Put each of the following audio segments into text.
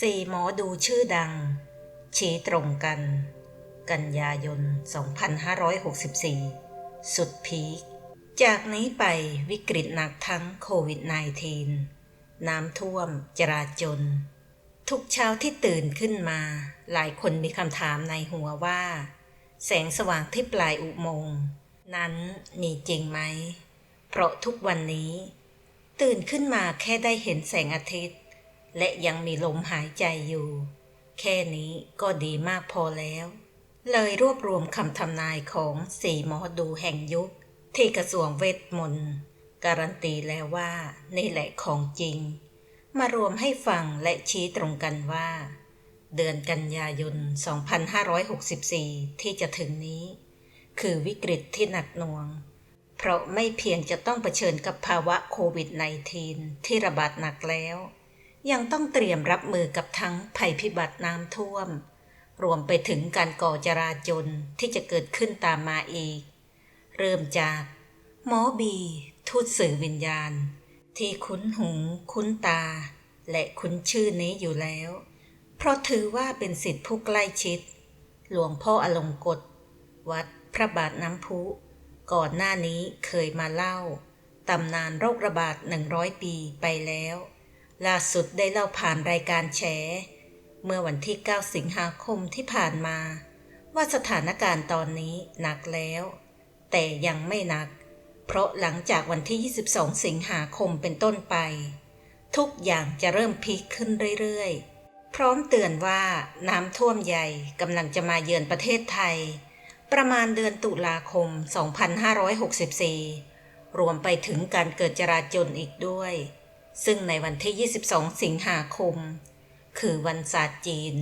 สี่หมอดูชื่อดัง ชี้ตรงกัน กันยายน 2564 สุดพีค จากนี้ไปวิกฤตหนักทั้งโควิด -19 น้ำท่วม จราจน ทุกเช้าที่ตื่นขึ้นมา หลายคนมีคำถามในหัวว่า แสงสว่างที่ปลายอุโมงค์นั้นมีจริงไหม เพราะทุกวันนี้ ตื่นขึ้นมาแค่ได้เห็นแสงอาทิตย์ และยังมีลมหายใจอยู่ แค่นี้ก็ดีมากพอแล้ว เลยรวบรวมคำทำนายของสี่หมอดูแห่งยุค ที่กระทรวงเวทมนต์การันตีแล้วว่านี่แหละของจริง มารวมให้ฟังและชี้ตรงกันว่า เดือนกันยายน 2564 ที่จะถึงนี้ คือวิกฤตที่หนักหน่วง เพราะไม่เพียงจะต้องเผชิญกับภาวะโควิด -19 ที่ระบาดหนักแล้ว ยังต้องเตรียมรับมือกับทั้งภัยพิบัติน้ำท่วม รวมไปถึงการก่อจราจนที่จะเกิดขึ้นตามมาอีก เริ่มจากหมอบี ทูตสื่อวิญญาณ ที่คุ้นหูคุ้นตา และคุ้นชื่อนี้อยู่แล้ว เพราะถือว่าเป็นสิทธิผู้ใกล้ชิด หลวงพ่ออลงกฎวัดพระบาทน้ำพุ ก่อนหน้านี้เคยมาเล่าตำนานโรคระบาด 100 ปีไปแล้ว ล่าสุดได้เล่าผ่านรายการแฉ เมื่อวันที่ 9 สิงหาคมที่ผ่านมา ว่าสถานการณ์ตอนนี้หนักแล้ว แต่ยังไม่หนัก เพราะหลังจากวันที่ 22 สิงหาคมเป็นต้นไป ทุกอย่างจะเริ่มพีคขึ้นเรื่อยๆ พร้อมเตือนว่าน้ำท่วมใหญ่กำลังจะมาเยือนประเทศไทย ประมาณเดือนตุลาคม 2564 รวมไปถึงการเกิดจราจนอีกด้วย ซึ่งในวันที่ 22 สิงหาคม คือวันศาสตร์จีน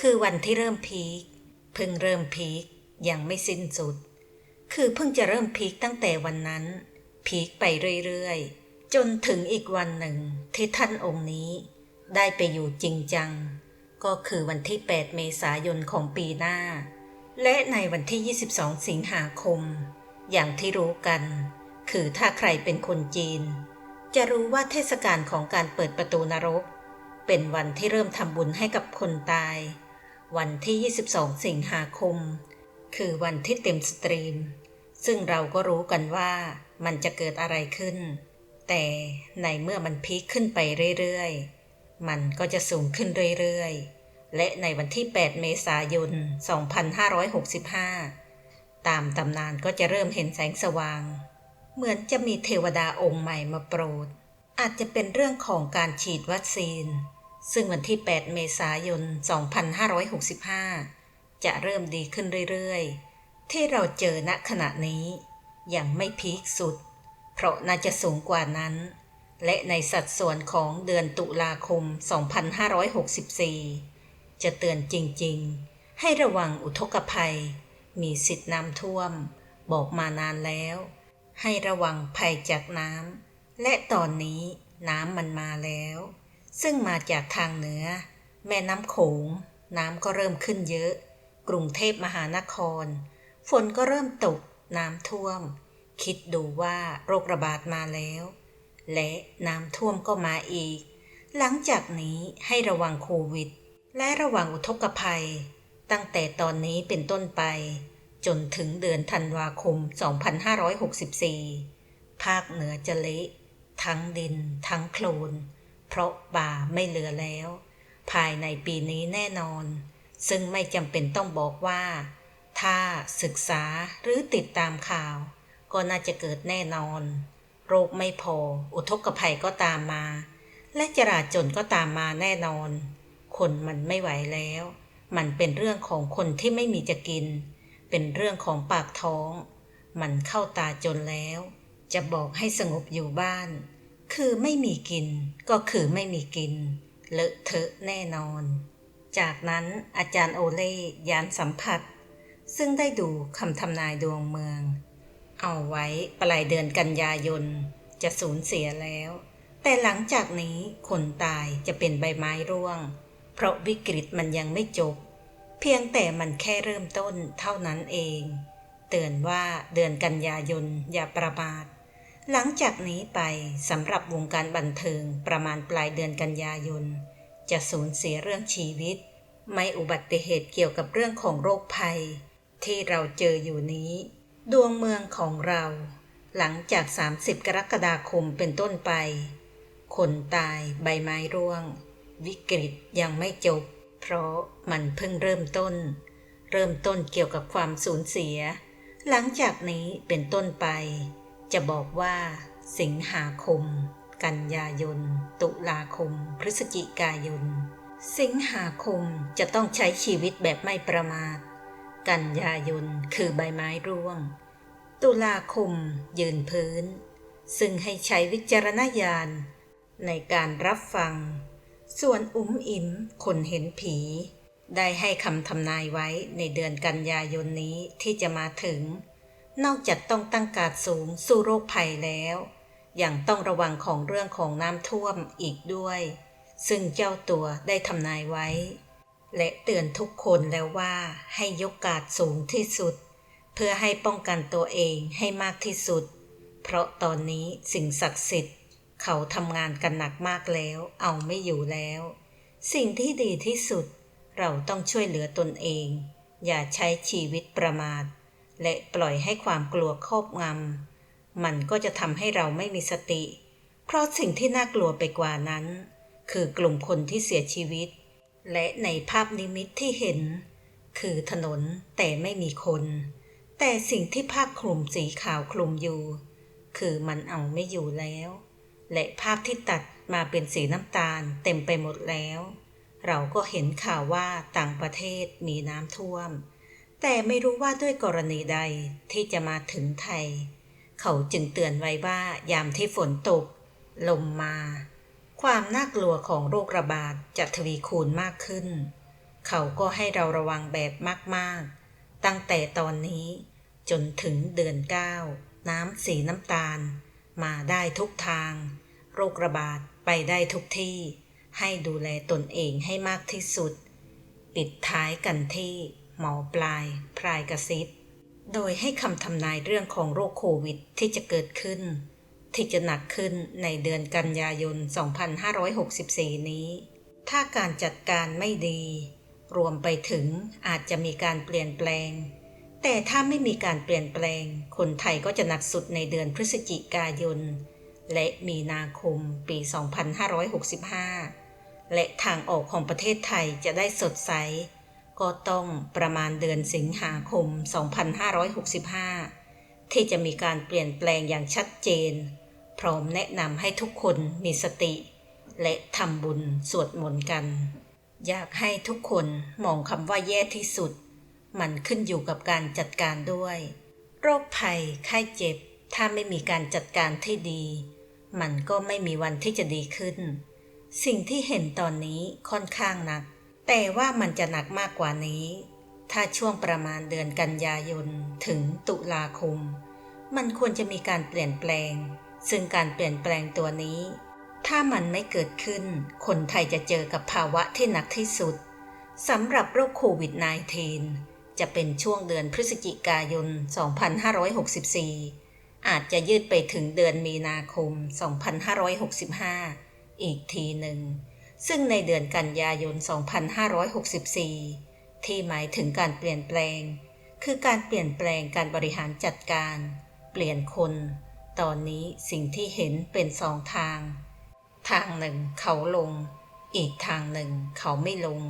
คือวันที่เริ่มพีคเพิ่งเริ่มพีคยังไม่สิ้นสุด คือเพิ่งจะเริ่มพีคตั้งแต่วันนั้น พีคไปเรื่อยๆ จนถึงอีกวันหนึ่งที่ท่านองค์นี้ ได้ไปอยู่จริงจัง ก็คือวันที่ 8 เมษายนของปีหน้า และในวันที่ 22 สิงหาคม อย่างที่รู้กัน คือถ้าใครเป็นคนจีน จะรู้ว่าเทศกาลของการเปิดประตูนรก เป็นวันที่เริ่มทำบุญให้กับคนตาย วันที่ 22 สิงหาคม คือวันที่เต็มสตรีม ซึ่งเราก็รู้กันว่ามันจะเกิดอะไรขึ้น แต่ในเมื่อมันพีคขึ้นไปเรื่อยๆ มันก็จะสูงขึ้นเรื่อยๆ และในวันที่ 8 เมษายน 2565 ตามตำนานก็จะเริ่มเห็นแสงสว่าง เหมือนจะมีเทวดาองค์ใหม่มาโปรด อาจจะเป็นเรื่องของการฉีดวัคซีน ซึ่งวันที่ 8 เมษายน 2565 จะเริ่มดีขึ้นเรื่อยๆ ที่เราเจอณขณะนี้ยังไม่พีคสุด เพราะน่าจะสูงกว่านั้น และในสัดส่วนของเดือนตุลาคม 2564 จะเตือนจริงๆ ให้ระวังอุทกภัย มีสิทธิน้ำท่วม บอกมานานแล้ว ให้ระวังภัยจากน้ำและตอนนี้น้ำมันมาแล้ว ซึ่งมาจากทางเหนือ แม่น้ำโขง น้ำก็เริ่มขึ้นเยอะ กรุงเทพมหานคร ฝนก็เริ่มตก น้ำท่วม คิดดูว่าโรคระบาดมาแล้ว และน้ำท่วมก็มาอีก หลังจากนี้ให้ระวังโควิด และระวังอุทกภัย ตั้งแต่ตอนนี้เป็นต้นไป จนถึงเดือนธันวาคม 2564 ภาคเหนือจะเละทั้งดิน ทั้งโคลน เพราะป่าไม่เหลือแล้ว ภายในปีนี้แน่นอน ซึ่งไม่จำเป็นต้องบอกว่า ถ้าศึกษาหรือติดตามข่าว ก็น่าจะเกิดแน่นอน โรคไม่พอ อุทกภัยก็ตามมา และจราจนก็ตามมาแน่นอน คนมันไม่ไหวแล้ว มันเป็นเรื่องของคนที่ไม่มีจะกิน เป็นเรื่องของปากท้อง มันเข้าตาจนแล้ว จะบอกให้สงบอยู่บ้าน คือไม่มีกิน ก็คือไม่มีกิน เลอะเทอะแน่นอน จากนั้นอาจารย์โอเล่ยานสัมผัส ซึ่งได้ดูคำทำนายดวงเมือง เอาไว้ปลายเดือนกันยายน จะสูญเสียแล้ว แต่หลังจากนี้คนตายจะเป็นใบไม้ร่วง เพราะวิกฤตมันยังไม่จบ พียงแต่มันแค่เริ่มต้นเท่านั้นเอง เตือนว่าเดือนกันยายนอย่าประมาท หลังจากนี้ไปสำหรับวงการบันเทิงประมาณปลายเดือนกันยายน จะสูญเสียเรื่องชีวิต ไม่อุบัติเหตุเกี่ยวกับเรื่องของโรคภัย ที่เราเจออยู่นี้ ดวงเมืองของเรา หลังจาก 30 กรกฎาคมเป็นต้นไป คนตายใบไม้ร่วง วิกฤตยังไม่จบ เพราะมันเพิ่งเริ่มต้น เริ่มต้นเกี่ยวกับความสูญเสีย หลังจากนี้เป็นต้นไป จะบอกว่า สิงหาคม กันยายน ตุลาคม พฤศจิกายน สิงหาคมจะต้องใช้ชีวิตแบบไม่ประมาท กันยายนคือใบไม้ร่วง ตุลาคมยืนพื้น ซึ่งให้ใช้วิจารณญาณในการรับฟัง ส่วนอุ้มอิมคนเห็นผี ได้ให้คำทำนายไว้ในเดือนกันยายนนี้ที่จะมาถึง นอกจากต้องตั้งการดสูงสู้โรคภัยแล้วยังต้องระวังของเรื่องของน้ำท่วมอีกด้วย ซึ่งเจ้าตัวได้ทำนายไว้ และเตือนทุกคนแล้วว่าให้ยกการดสูงที่สุด เพื่อให้ป้องกันตัวเองให้มากที่สุด เพราะตอนนี้สิ่งศักดิ์สิทธิ์ เขาทำงานกันหนักมากแล้ว เอาไม่อยู่แล้ว สิ่งที่ดีที่สุด เราต้องช่วยเหลือตนเอง อย่าใช้ชีวิตประมาท และปล่อยให้ความกลัวครอบงำ มันก็จะทำให้เราไม่มีสติ เพราะสิ่งที่น่ากลัวไปกว่านั้น คือกลุ่มคนที่เสียชีวิต และในภาพนิมิตที่เห็น คือถนนแต่ไม่มีคน แต่สิ่งที่ภาคคลุมสีขาวคลุมอยู่ คือมันเอาไม่อยู่แล้ว และภาพที่ตัดมาเป็นสีน้ำตาลเต็มไปหมดแล้ว เราก็เห็นข่าวว่าต่างประเทศมีน้ำท่วม แต่ไม่รู้ว่าด้วยกรณีใดที่จะมาถึงไทย เขาจึงเตือนไว้ว่ายามที่ฝนตก ลมมา ความน่ากลัวของโรคระบาดจะทวีคูณมากขึ้น เขาก็ให้เราระวังแบบมาก ๆ ตั้งแต่ตอนนี้จนถึงเดือนเก้าน้ำสีน้ำตาล มาได้ทุกทาง โรคระบาดไปได้ทุกที่ ให้ดูแลตนเองให้มากที่สุด ปิดท้ายกันที่หมอปลายพรายกระซิบ โดยให้คำทำนายเรื่องของโรคโควิดที่จะเกิดขึ้น ที่จะหนักขึ้นในเดือนกันยายน 2564 นี้ ถ้าการจัดการไม่ดี รวมไปถึงอาจจะมีการเปลี่ยนแปลง แต่ถ้าไม่มีการเปลี่ยนแปลง คนไทยก็จะหนักสุดในเดือนพฤศจิกายน และมีนาคมปี 2565 และทางออกของประเทศไทยจะได้สดใส ก็ต้องประมาณเดือนสิงหาคม 2565 ที่จะมีการเปลี่ยนแปลงอย่างชัดเจน พร้อมแนะนำให้ทุกคนมีสติ และทำบุญสวดมนต์กัน อยากให้ทุกคนมองคำว่าแย่ที่สุด มันขึ้นอยู่กับการจัดการด้วย โรคภัยไข้เจ็บ ถ้าไม่มีการจัดการที่ดี มันก็ไม่มีวันที่จะดีขึ้น สิ่งที่เห็นตอนนี้ค่อนข้างหนัก แต่ว่ามันจะหนักมากกว่านี้ ถ้าช่วงประมาณเดือนกันยายนถึงตุลาคม มันควรจะมีการเปลี่ยนแปลง ซึ่งการเปลี่ยนแปลงตัวนี้ ถ้ามันไม่เกิดขึ้น คนไทยจะเจอกับภาวะที่หนักที่สุดสำหรับโรคโควิด -19 จะเป็นช่วงเดือนพฤศจิกายน 2564 อาจจะยืดไปถึงเดือนมีนาคม 2565 อีกทีหนึ่ง ซึ่งในเดือนกันยายน 2564 ที่หมายถึงการเปลี่ยนแปลง คือการเปลี่ยนแปลงการบริหารจัดการ เปลี่ยนคน ตอนนี้สิ่งที่เห็นเป็นสองทาง ทางหนึ่งเขาลง อีกทางหนึ่งเขาไม่ลง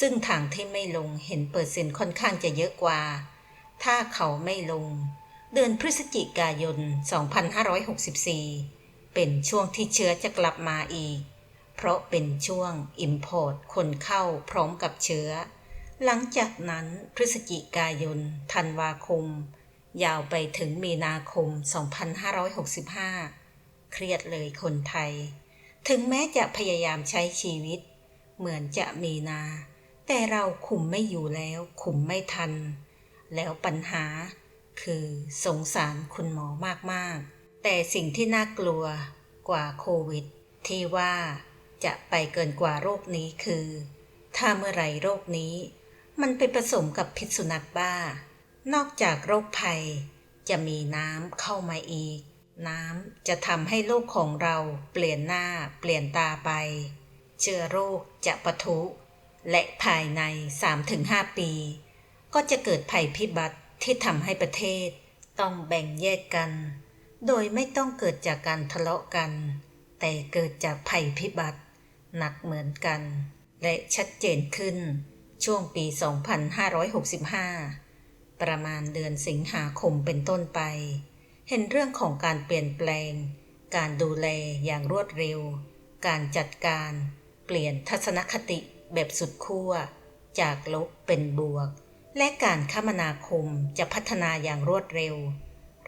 ซึ่งทางที่ไม่ลงเห็นเปอร์เซ็นต์ค่อนข้างจะเยอะกว่า ถ้าเขาไม่ลง เดือนพฤศจิกายน 2564 เป็นช่วงที่เชื้อจะกลับมาอีก เพราะเป็นช่วง Import คนเข้าพร้อมกับเชื้อ หลังจากนั้นพฤศจิกายน ธันวาคม ยาวไปถึงมีนาคม 2565 เครียดเลยคนไทย ถึงแม้จะพยายามใช้ชีวิตเหมือนจะมีนา แต่เราคุมไม่อยู่แล้วคุมไม่ทัน แล้วปัญหาคือสงสารคุณหมอมากๆ แต่สิ่งที่น่ากลัวกว่าโควิด ที่ว่าจะไปเกินกว่าโรคนี้คือ ถ้าเมื่อไรโรคนี้ มันไปผสมกับพิษสุนัขบ้า นอกจากโรคภัย จะมีน้ำเข้ามาอีก น้ำจะทำให้โลกของเราเปลี่ยนหน้าเปลี่ยนตาไป เชื้อโรคจะปะทุ และภายใน 3-5 ปี ก็จะเกิดภัยพิบัติที่ทำให้ประเทศ ต้องแบ่งแยกกัน โดยไม่ต้องเกิดจากการทะเลาะกัน แต่เกิดจากภัยพิบัติ หนักเหมือนกัน และชัดเจนขึ้น ช่วงปี 2565 ประมาณเดือนสิงหาคมเป็นต้นไป เห็นเรื่องของการเปลี่ยนแปลง การดูแลอย่างรวดเร็ว การจัดการ เปลี่ยนทัศนคติ แบบสุดขั้วจากลบเป็นบวก และการคมนาคมจะพัฒนาอย่างรวดเร็ว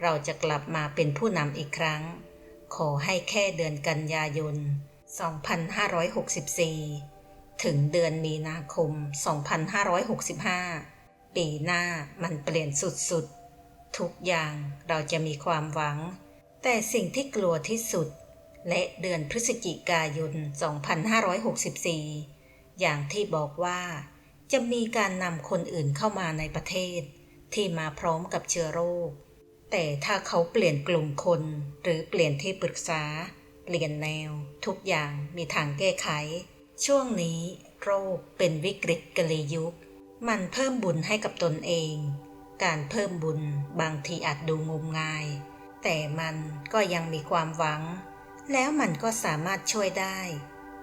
เราจะกลับมาเป็นผู้นำอีกครั้ง ขอให้แค่เดือนกันยายน 2564 ถึงเดือนมีนาคม 2565 ปีหน้ามันเปลี่ยนสุดๆ ทุกอย่างเราจะมีความหวัง แต่สิ่งที่กลัวที่สุด และเดือนพฤศจิกายน 2564 อย่างที่บอกว่า จะมีการนำคนอื่นเข้ามาในประเทศ ที่มาพร้อมกับเชื้อโรค แต่ถ้าเขาเปลี่ยนกลุ่มคน หรือเปลี่ยนที่ปรึกษา เปลี่ยนแนว ทุกอย่างมีทางแก้ไข ช่วงนี้โรคเป็นวิกฤตกลียุค มันเพิ่มบุญให้กับตนเอง การเพิ่มบุญบางทีอาจดูงมงาย แต่มันก็ยังมีความหวัง แล้วมันก็สามารถช่วยได้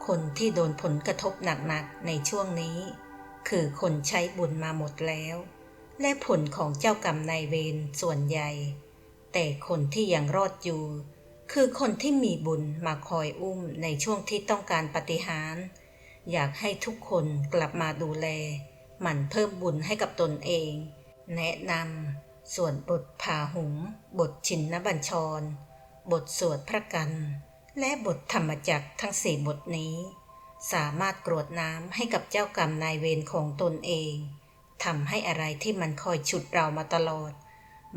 คนที่โดนผลกระทบหนักๆในช่วงนี้ คือคนใช้บุญมาหมดแล้ว และผลของเจ้ากรรมนายเวรส่วนใหญ่ แต่คนที่ยังรอดอยู่ คือคนที่มีบุญมาคอยอุ้มในช่วงที่ต้องการปฏิหาร อยากให้ทุกคนกลับมาดูแล หมั่นเพิ่มบุญให้กับตนเอง แนะนำส่วนบทผาหุง บทชินนบัญชร บทสวดพระกัน และบทธรรมจักทั้งสี่บทนี้ สามารถกรวดน้ำให้กับเจ้ากรรมนายเวรของตนเองทำให้อะไรที่มันคอยฉุดเรามาตลอด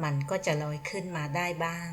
มันก็จะลอยขึ้นมาได้บ้าง